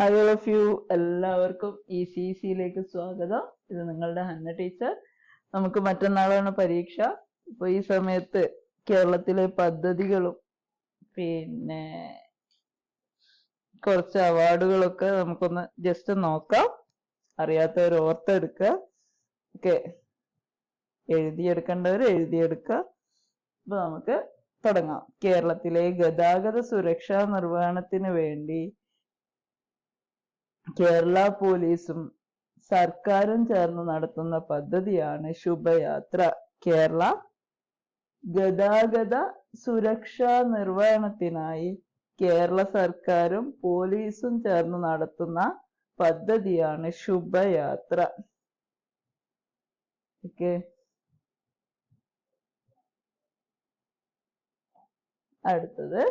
Hi all of U എല്ലാവർക്കും ഈ C സിയിലേക്ക് സ്വാഗതം. ഇത് നിങ്ങളുടെ ഹന്ന ടീച്ചർ. നമുക്ക് മറ്റന്നാളാണ് പരീക്ഷ. ഇപ്പൊ ഈ സമയത്ത് കേരളത്തിലെ പദ്ധതികളും പിന്നെ കുറച്ച് അവാർഡുകളൊക്കെ നമുക്കൊന്ന് ജസ്റ്റ് നോക്കാം. അറിയാത്തവർ ഓർത്തെടുക്കുക ഓക്കെ. എഴുതിയെടുക്കേണ്ടവർ എഴുതിയെടുക്കുക അപ്പൊ നമുക്ക് തുടങ്ങാം. കേരളത്തിലെ ഗതാഗത സുരക്ഷാ നിർവഹണത്തിന് വേണ്ടി കേരള പോലീസും സർക്കാരും ചേർന്ന് നടത്തുന്ന പദ്ധതിയാണ് ശുഭയാത്ര. കേരള ഗതാഗത സുരക്ഷാ നിർവഹണത്തിനായി കേരള സർക്കാരും പോലീസും ചേർന്ന് നടത്തുന്ന പദ്ധതിയാണ് ശുഭയാത്ര. ഓക്കെ. അടുത്തത്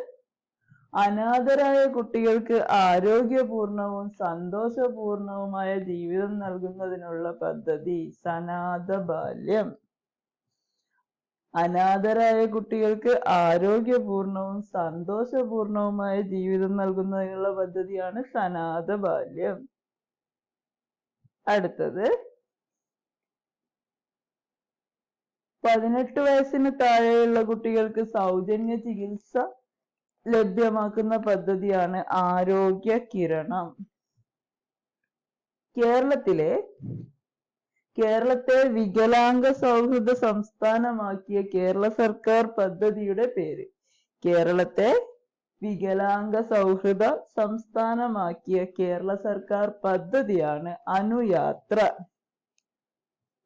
അനാഥരായ കുട്ടികൾക്ക് ആരോഗ്യപൂർണവും സന്തോഷപൂർണവുമായ ജീവിതം നൽകുന്നതിനുള്ള പദ്ധതി സനാഥ ബാല്യം അനാഥരായ കുട്ടികൾക്ക് ആരോഗ്യപൂർണവും സന്തോഷപൂർണവുമായ ജീവിതം നൽകുന്നതിനുള്ള പദ്ധതിയാണ് സനാഥ ബാല്യം അടുത്തത്. പതിനെട്ട് വയസ്സിന് താഴെയുള്ള കുട്ടികൾക്ക് സൗജന്യ ചികിത്സ ലഭ്യമാക്കുന്ന പദ്ധതിയാണ് ആരോഗ്യ കിരണം. കേരളത്തിലെ കേരളത്തെ വികലാംഗ സൗഹൃദ സംസ്ഥാനമാക്കിയ കേരള സർക്കാർ പദ്ധതിയുടെ പേര്. കേരളത്തെ വികലാംഗ സൗഹൃദ സംസ്ഥാനമാക്കിയ കേരള സർക്കാർ പദ്ധതിയാണ് അനുയാത്ര.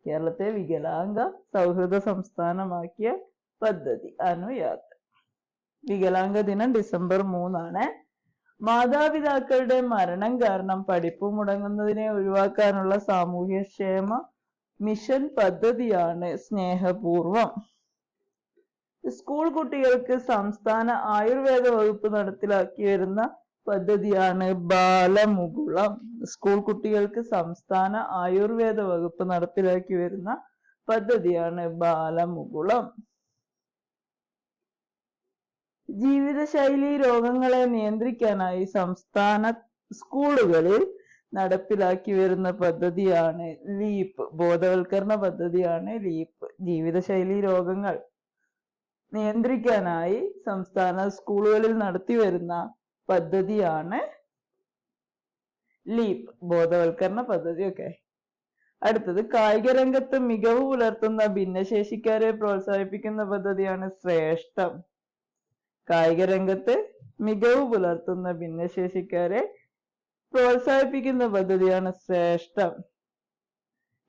കേരളത്തെ വികലാംഗ സൗഹൃദ സംസ്ഥാനമാക്കിയ പദ്ധതി അനുയാത്ര. വികലാംഗ ദിനം ഡിസംബർ മൂന്നാണ്. മാതാപിതാക്കളുടെ മരണം കാരണം പഠിപ്പ് മുടങ്ങുന്നതിനെ ഒഴിവാക്കാനുള്ള സാമൂഹ്യ ക്ഷേമ മിഷൻ പദ്ധതിയാണ് സ്നേഹപൂർവം. സ്കൂൾ കുട്ടികൾക്ക് സംസ്ഥാന ആയുർവേദ വകുപ്പ് നടപ്പിലാക്കി വരുന്ന പദ്ധതിയാണ് ബാലമുകുളം. സ്കൂൾ കുട്ടികൾക്ക് സംസ്ഥാന ആയുർവേദ വകുപ്പ് നടപ്പിലാക്കി വരുന്ന പദ്ധതിയാണ് ബാലമുകുളം. ജീവിതശൈലി രോഗങ്ങളെ നിയന്ത്രിക്കാനായി സംസ്ഥാന സ്കൂളുകളിൽ നടപ്പിലാക്കി വരുന്ന പദ്ധതിയാണ് ലീപ്പ് ബോധവൽക്കരണ പദ്ധതിയാണ് ലീപ്പ്. ജീവിതശൈലി രോഗങ്ങൾ നിയന്ത്രിക്കാനായി സംസ്ഥാന സ്കൂളുകളിൽ നടത്തി വരുന്ന പദ്ധതിയാണ് ലീപ് ബോധവൽക്കരണ പദ്ധതി. പദ്ധതിയൊക്കെ അടുത്തത് കായിക രംഗത്ത് മികവ് പുലർത്തുന്ന ഭിന്നശേഷിക്കാരെ പ്രോത്സാഹിപ്പിക്കുന്ന പദ്ധതിയാണ് ശ്രേഷ്ഠം. കായിക രംഗത്ത് മികവ് പുലർത്തുന്ന ഭിന്നശേഷിക്കാരെ പ്രോത്സാഹിപ്പിക്കുന്ന പദ്ധതിയാണ് ശ്രേഷ്ഠം.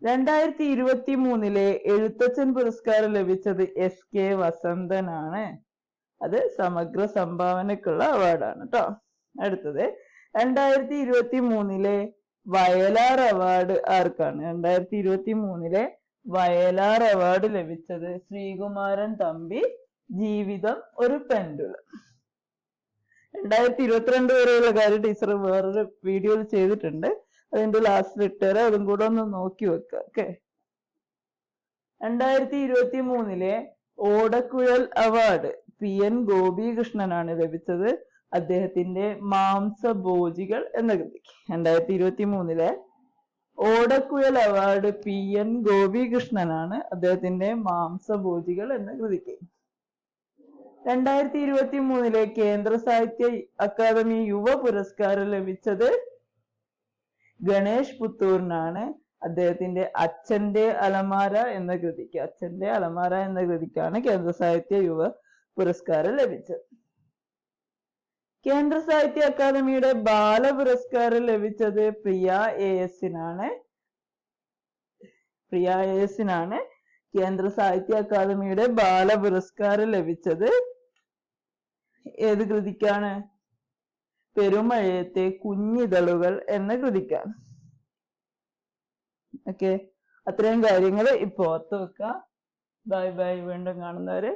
രണ്ടായിരത്തി ഇരുപത്തി മൂന്നിലെ എഴുത്തച്ഛൻ പുരസ്കാരം ലഭിച്ചത് എസ് കെ വസന്തനാണ്. അത് സമഗ്ര സംഭാവനക്കുള്ള അവാർഡാണ് കേട്ടോ അടുത്തത് രണ്ടായിരത്തി ഇരുപത്തി മൂന്നിലെ വയലാർ അവാർഡ് ആർക്കാണ്? രണ്ടായിരത്തി ഇരുപത്തി മൂന്നിലെ വയലാർ അവാർഡ് ലഭിച്ചത് ശ്രീകുമാരൻ തമ്പി ജീവിതം ഒരു പെൻഡുലം രണ്ടായിരത്തി ഇരുപത്തിരണ്ട് വരെയുള്ള കാര്യം ടീച്ചർ വേറൊരു വീഡിയോയിൽ ചെയ്തിട്ടുണ്ട്. അതിന്റെ ലാസ്റ്റ് ഇട്ടുതരാം അതും കൂടെ ഒന്ന് നോക്കി വെക്കുക ഓക്കെ രണ്ടായിരത്തി ഇരുപത്തി മൂന്നിലെ ഓടക്കുഴൽ അവാർഡ് പി എൻ ഗോപികൃഷ്ണനാണ് ലഭിച്ചത്. അദ്ദേഹത്തിന്റെ മാംസഭോജികൾ എന്ന കൃതിക്ക്. രണ്ടായിരത്തി ഇരുപത്തി മൂന്നിലെ ഓടക്കുഴൽ അവാർഡ് പി എൻ ഗോപികൃഷ്ണനാണ് അദ്ദേഹത്തിന്റെ മാംസഭോജികൾ എന്ന കൃതിക്ക്. രണ്ടായിരത്തി ഇരുപത്തി മൂന്നിലെ കേന്ദ്ര സാഹിത്യ അക്കാദമി യുവ പുരസ്കാരം ലഭിച്ചത് ഗണേഷ് പുത്തൂറിനാണ് അദ്ദേഹത്തിന്റെ അച്ഛന്റെ അലമാര എന്ന കൃതിക്ക് അച്ഛന്റെ അലമാര എന്ന കൃതിക്കാണ് കേന്ദ്ര സാഹിത്യ യുവ പുരസ്കാരം ലഭിച്ചത്. കേന്ദ്ര സാഹിത്യ അക്കാദമിയുടെ ബാല പുരസ്കാരം ലഭിച്ചത് പ്രിയ എ എസിനാണ് പ്രിയ എസിനാണ് കേന്ദ്ര സാഹിത്യ അക്കാദമിയുടെ ബാല പുരസ്കാരം ലഭിച്ചത്. ഏത് കൃതിക്കാണ്? പെരുമഴയത്തെ കുഞ്ഞിതളുകൾ എന്ന കൃതിക്കാണ്. ഓക്കെ അത്രയും കാര്യങ്ങൾ ഇപ്പൊ ഓർത്ത് വെക്കുക ബൈ ബൈ വീണ്ടും കാണുന്നവരെ.